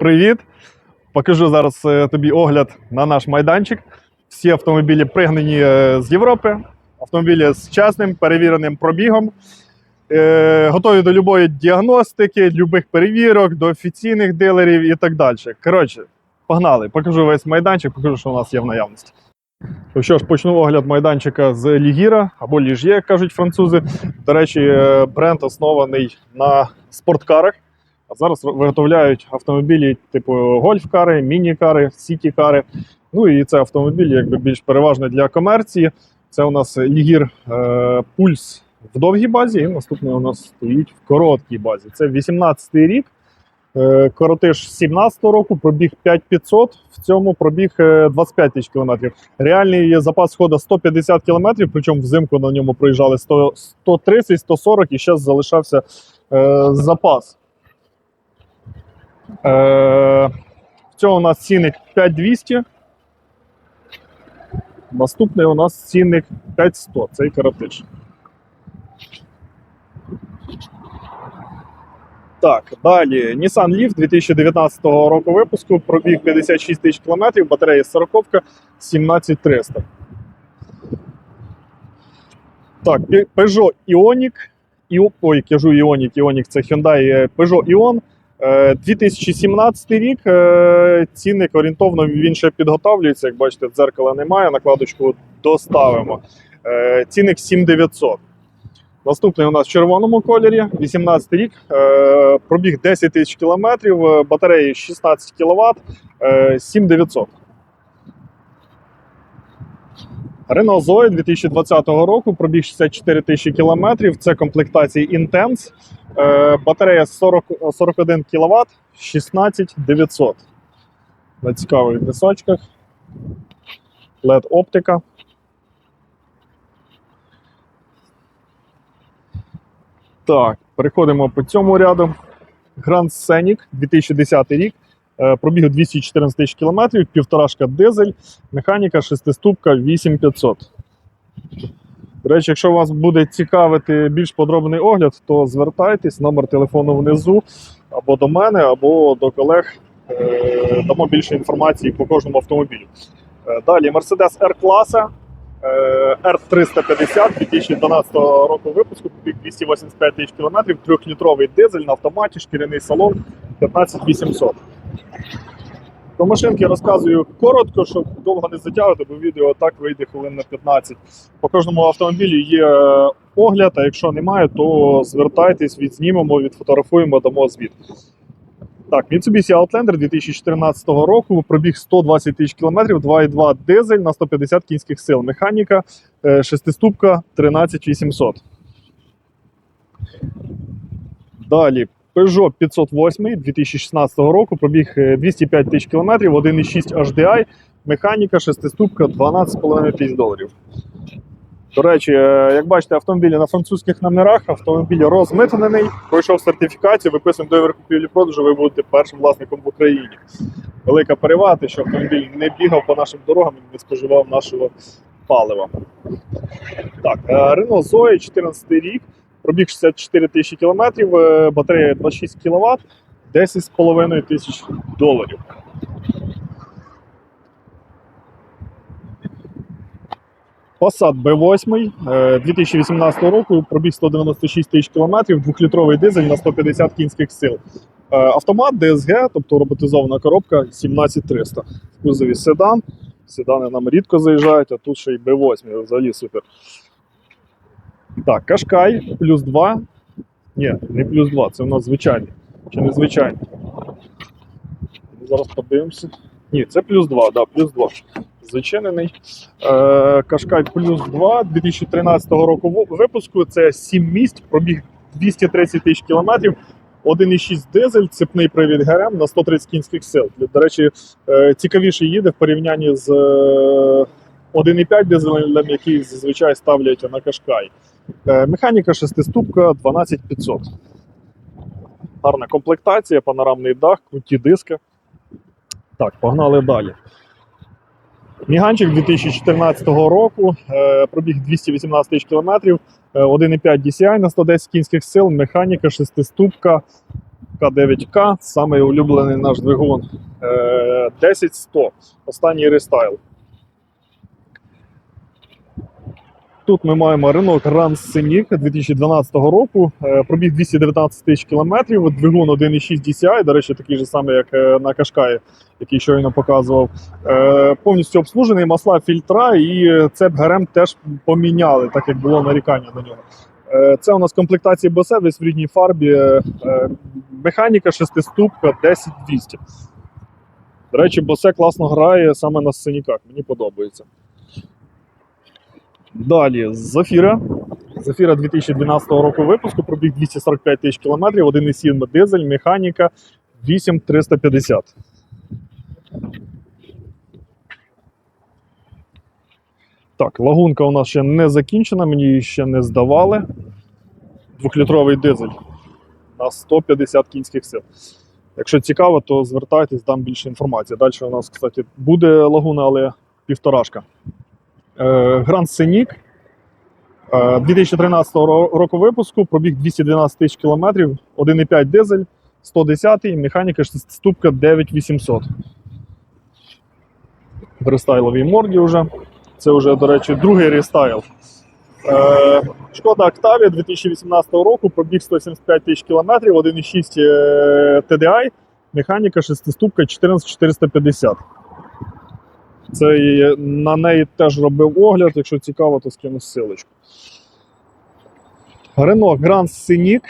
Привіт! Покажу зараз е, тобі огляд на наш майданчик. Всі автомобілі пригнані е, з Європи. Автомобілі з чесним перевіреним пробігом. Е, готові до любої діагностики, любих перевірок, до офіційних дилерів і так далі. Коротше, погнали. Покажу весь майданчик, покажу, що у нас є в наявності. Ну що ж, почну огляд майданчика з Лігіра або Ліж'є, як кажуть французи. До речі, бренд оснований на спорткарах. А зараз виготовляють автомобілі типу гольф-кари, міні-кари, сіті-кари. Ну і це автомобіль якби більш переважно для комерції. Це у нас Лігір е, Пульс в довгій базі, і наступний у нас стоїть в короткій базі. Це 18-й рік. Е, коротиш 17-го року, пробіг 5500, в цьому пробіг е, 25 тисяч кілометрів. Реальний запас ходу 150 кілометрів, причому взимку на ньому проїжджали 100, 130, 140 і ще залишався е, запас. Е, в цьому у нас цінник 5200. Наступний у нас цінник 5100, цей коротиш. Так, далі Nissan Leaf 2019 року випуску, пробіг 56 тисяч кілометрів, батарея 40 17300. Так, Peugeot Ioniq. Ой, кажу Ioniq, Ioniq це Hyundai е, Peugeot Ion. Е, 2017 рік. е, Цінник орієнтовно він ще підготовлюється. Як бачите, дзеркала немає, накладочку доставимо. Е, Цінник 7900. Наступний у нас в червоному кольорі, 18 рік, е, пробіг 10 тисяч кілометрів, е, батареї 16 кВт, е, 7900. Renault Zoe 2020 року, пробіг 64 тисячі кілометрів. Це комплектації Intense, е, батарея 40, 41 кВт, 16900. На цікавих дисочках. LED оптика. Так, переходимо по цьому ряду. Grand Scenic 2010 рік. Е, Пробіг 214 тисяч кілометрів, півторашка дизель, механіка, шестиступка 8500. До речі, якщо вас буде цікавити більш подробний огляд, то звертайтесь, номер телефону внизу, або до мене, або до колег. Е, Дамо більше інформації по кожному автомобілю. Е, Далі Mercedes R-класа е, R350 2012 року випуску, пробіг 285 тисяч кілометрів, трьохлітровий дизель на автоматі, шкіряний салон 15800. Про машинки розказую коротко, щоб довго не затягувати, бо відео так вийде хвилин на 15. По кожному автомобілі є е, огляд, а якщо немає, то звертайтесь, відзнімемо, відфотографуємо, дамо звіт. Так, Mitsubishi Outlander 2014 року, пробіг 120 тисяч кілометрів, 2,2 дизель на 150 кінських сил. Механіка, е, шестиступка 13800. Далі Peugeot 508 2016 року, пробіг е, 205 тисяч кілометрів, 1,6 HDI, механіка, шестиступка 12,5 тисяч доларів. До речі, е, як бачите, автомобілі на французьких номерах, автомобіль розмитнений, пройшов сертифікацію, виписуємо договір купівлі-продажу, ви будете першим власником в Україні. Велика перевага, що автомобіль не бігав по нашим дорогам і не споживав нашого палива. Так, е, Renault Zoe 14 рік, пробіг 64 тисячі кілометрів, е, батарея 26 кВт, 10,5 тисяч доларів. Passat B8 е, 2018 року, пробіг 196 тисяч кілометрів, двохлітровий дизель на 150 кінських сил. Е, Автомат DSG, тобто роботизована коробка 17300. В кузові седан. Седани нам рідко заїжджають, а тут ще й B8, взагалі супер. Так, Кашкай плюс 2. Ні, не плюс 2, це у нас звичайний. Чи не звичайний? Зараз подивимося. Ні, це плюс 2, да, плюс 2. Зачинений. Е, Кашкай плюс 2 2013 року випуску. Це 7 місць, пробіг 230 тисяч кілометрів. 1,6 дизель, цепний привід ГРМ на 130 кінських сил. До речі, е, цікавіше їде в порівнянні з е, 1,5 дизелем, який зазвичай ставлять на Кашкай. Е, Механіка шестиступка 12500. Гарна комплектація, панорамний дах, круті диски. Так, погнали далі. Міганчик 2014 року, е, пробіг 218 тисяч кілометрів, е, 1,5 DCI на 110 кінських сил, механіка, шестиступка К9К, самий улюблений наш двигун. Е, 10100. Останній рестайл. Тут ми маємо Renault Grand Scenic 2012 року. Е, Пробіг 219 тисяч кілометрів. Двигун 1.6 DCI, до речі, такий же самий, як е, на Кашкаї, який щойно показував. Е, Повністю обслужений, масла, фільтра і цеп ГРМ теж поміняли, так як було нарікання на нього. Це у нас комплектація босе весь в рідній фарбі. Механіка шестиступка 10200. До речі, босе класно грає саме на сценіках. Мені подобається. Далі Зафіра. Зафіра 2012 року випуску, пробіг 245 тисяч кілометрів, 1,7 дизель, механіка 8350. Так, лагунка у нас ще не закінчена, мені її ще не здавали. Двохлітровий дизель на 150 кінських сил. Якщо цікаво, то звертайтесь, дам більше інформації. Далі у нас, кстати, буде лагуна, але півторашка. Е, Grand Scenic е, 2013 року випуску, пробіг 212 тисяч кілометрів, 1,5 дизель, 110 механіка шестиступка 9800. В морді вже. Це вже, до речі, другий рестайл. Е, Шкода Octavia 2018 року, пробіг 175 тисяч кілометрів, 1,6 е, TDI, механіка шестиступка 14450. Це на неї теж робив огляд. Якщо цікаво, то скину ссылочку. Renault Grand Scenic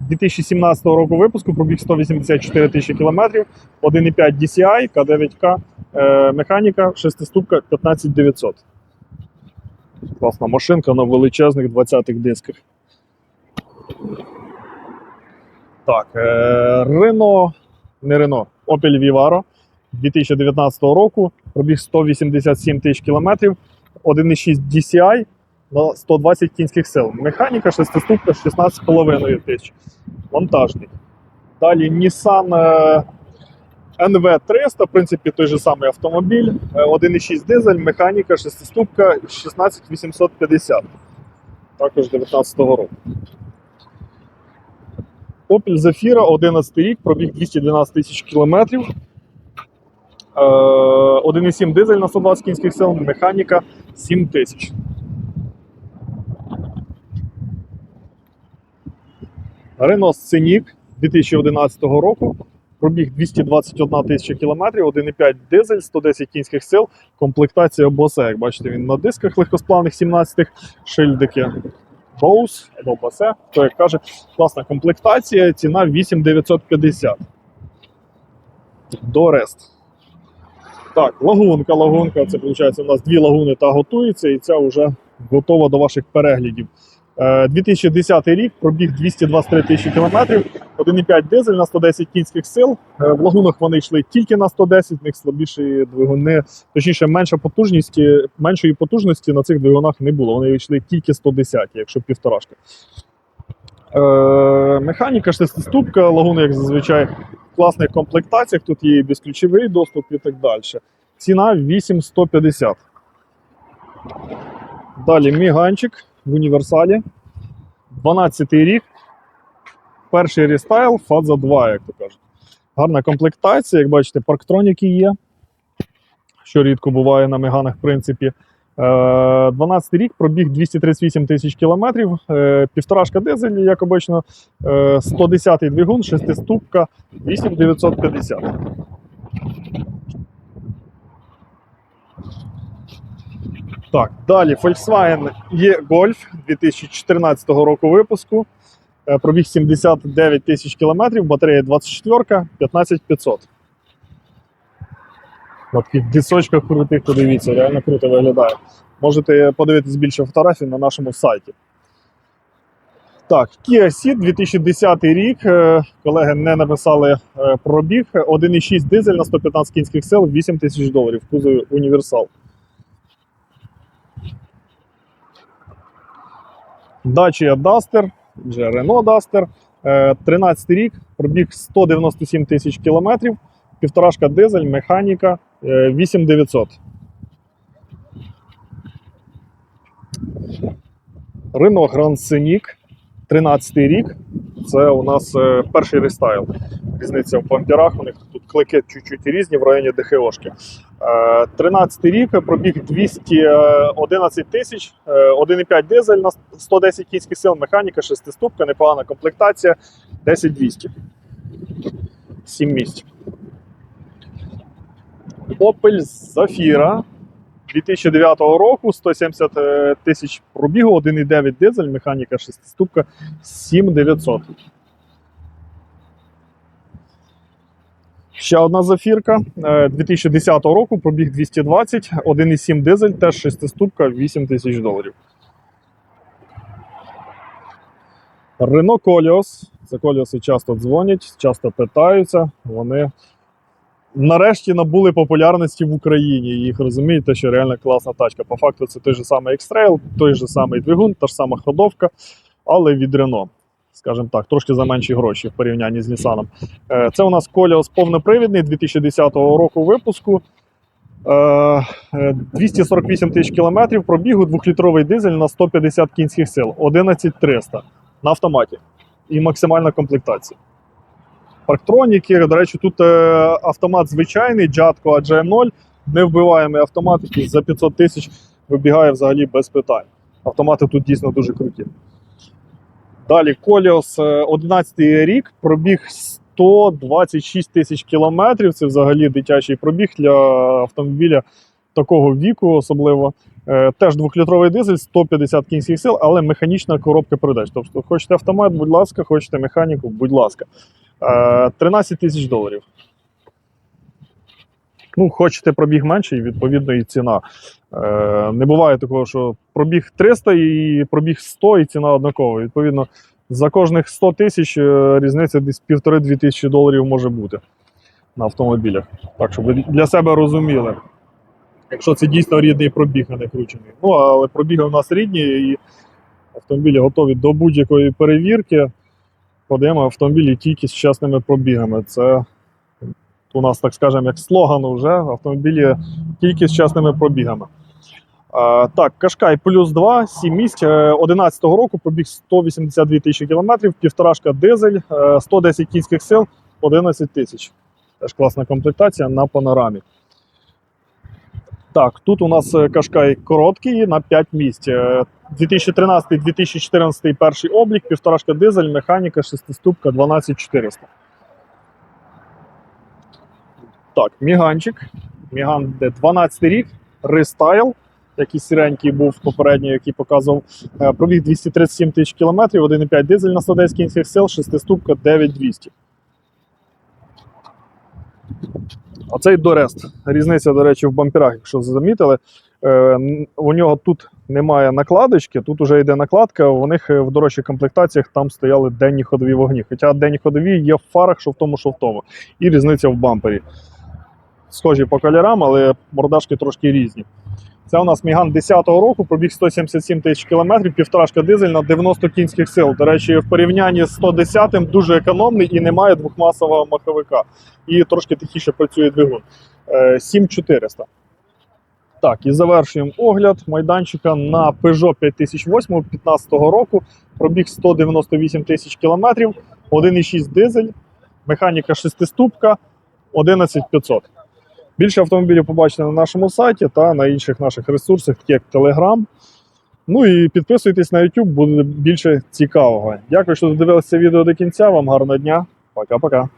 2017 року випуску, пробіг 184 тисячі кілометрів, 1,5 DCI, К9К, е, механіка, шестиступка 15900. Класна машинка на величезних 20-х дисках. Так, е, Renault, не Renault, Opel Vivaro 2019 року, пробіг 187 тисяч кілометрів, 1,6 DCI на 120 кінських сил. Механіка шестиступка 16,5 тисяч. Вантажний. Далі Nissan е, NV300, в принципі, той же самий автомобіль. Е, 1,6 дизель, механіка, шестиступка 16850. Також 19 року. Opel Zafira 11 рік, пробіг 212 тисяч кілометрів. Е, 1,7 дизель на 120 кінських сил, механіка 7 тисяч. Renault Scenic 2011 року. Пробіг 221 тисяча кілометрів, 1,5 дизель, 110 кінських сил, комплектація Bose. Як бачите, він на дисках легкосплавних 17-х, шильдики Bose або Bose, хто як каже, класна комплектація, ціна 8950. До рест. Так, лагунка, лагунка. Це виходить, у нас дві лагуни та готується, і ця вже готова до ваших переглядів. Е, 2010 рік пробіг 223 тисячі кілометрів, 1,5 дизель на 110 кінських сил. Е, В лагунах вони йшли тільки на 110, в них слабіші двигуни, точніше, менша потужність, меншої потужності на цих двигунах не було. Вони йшли тільки 110, якщо півторашка. Е, механіка шестиступка, лагуни, як зазвичай, в класних комплектаціях. Тут є і безключовий доступ і так далі. Ціна 8150. Далі міганчик в універсалі. 12 рік. Перший рестайл, фаза 2, як то кажуть. Гарна комплектація, як бачите, парктроніки є, що рідко буває на меганах, в принципі. Е, 12 рік, пробіг 238 тисяч кілометрів, е, півторашка дизель, як обично, е, 110 двигун, шестиступка, 8950. Так, далі Volkswagen E-Golf 2014 року випуску. Е, Пробіг 79 тисяч кілометрів, батарея 24, 15500. На таких дисочках крутих, подивіться, реально круто виглядає. Можете подивитись більше фотографій на нашому сайті. Так, Kia Ceed 2010 рік. Е, Колеги не написали е, пробіг. 1,6 дизель на 115 кінських сил, 8 тисяч доларів. Кузов універсал. Dacia Duster, вже Renault Duster. Е, 13 рік, пробіг 197 тисяч кілометрів, півторашка дизель, механіка, е, 8900. Renault Grand Scenic 13 рік. Це у нас е, перший рестайл. Різниця в бамперах. У них тут клики чуть-чуть різні в районі ДХОшки. Е, 13 рік, пробіг 211 тисяч, е, 1,5 дизель на 110 кінських сил, механіка, шестиступка, непогана комплектація, 10200. 7 місць. Opel Zafira 2009 року, 170 е, тисяч пробігу, 1,9 дизель, механіка шестиступка, 7900. Ще одна зафірка е, 2010 року, пробіг 220, 1,7 дизель, теж шестиступка, 8 тисяч доларів. Renault Koleos. За Коліоси часто дзвонять, часто питаються. Вони нарешті набули популярності в Україні. Їх розумієте, що реально класна тачка. По факту, це той же самий X-Trail, той же самий двигун, та ж сама ходовка, але від Renault. Скажімо так, трошки за менші гроші в порівнянні з Nissan. Е, Це у нас Koleos повнопривідний 2010 року випуску. Е, е, 248 тисяч кілометрів пробігу, 2-літровий дизель на 150 кінських сил, 11300 на автоматі і максимальна комплектація. Парктроніки, до речі, тут е, автомат звичайний, Jatco AGM0, невбиваємий автомат, який за 500 тисяч вибігає взагалі без питань. Автомати тут дійсно дуже круті. Далі Коліос, 11 рік, пробіг 126 тисяч кілометрів. Це взагалі дитячий пробіг для автомобіля такого віку, особливо. Е, Теж двохлітровий дизель, 150 кінських сил, але механічна коробка передач. Тобто, хочете автомат, будь ласка, хочете механіку, будь ласка. Е, 13 тисяч доларів. Ну, хочете пробіг менший, відповідно, і ціна. Е, Не буває такого, що пробіг 300 і пробіг 100, і ціна однакова. Відповідно, за кожних 100 тисяч е, різниця десь 1,5-2 тисячі доларів може бути на автомобілях. Так, щоб ви для себе розуміли. Якщо це дійсно рідний пробіг, а не кручений. Ну, але пробіги у нас рідні, і автомобілі готові до будь-якої перевірки. Подаємо автомобілі тільки з чесними пробігами. Це у нас, так скажемо, як слоган вже автомобілі тільки з чесними пробігами. Так, Кашкай плюс 2, 7 місць. 11 року пробіг 182 тисячі кілометрів, півторашка дизель, е, 110 кінських сил, 11 тисяч. Теж класна комплектація на панорамі. Так, тут у нас е, Кашкай короткий на 5 місць. Е, 2013-2014 перший облік, півторашка дизель, механіка, шестиступка 12400. Так, Міганчик. Міган де 12 рік, рестайл, який сіренький був попередній, який показував. Е, Пробіг 237 тисяч кілометрів, 1,5 дизель на 110 кінських сил, шестиступка 9200. Оцей Дорест. Різниця, до речі, в бамперах, якщо замітили. Е, У нього тут немає накладочки, тут вже йде накладка. У них е, в дорожчих комплектаціях там стояли денні ходові вогні. Хоча денні ходові є в фарах, що в тому, що в тому. І різниця в бампері. Схожі по кольорам, але мордашки трошки різні. Це у нас Міган 10-го року, пробіг 177 тисяч кілометрів, півторашка дизель на 90 кінських сил. До речі, в порівнянні з 110-м дуже економний і немає двохмасового маховика. І трошки тихіше працює двигун. Е, 7400. Так, і завершуємо огляд майданчика на Peugeot 5008 15 року. Пробіг 198 тисяч кілометрів, 1,6 дизель, механіка шестиступка, 11500. Більше автомобілів побачите на нашому сайті та на інших наших ресурсах, як Telegram. Ну і підписуйтесь на YouTube, буде більше цікавого. Дякую, що додивилися відео до кінця. Вам гарного дня. Пока-пока.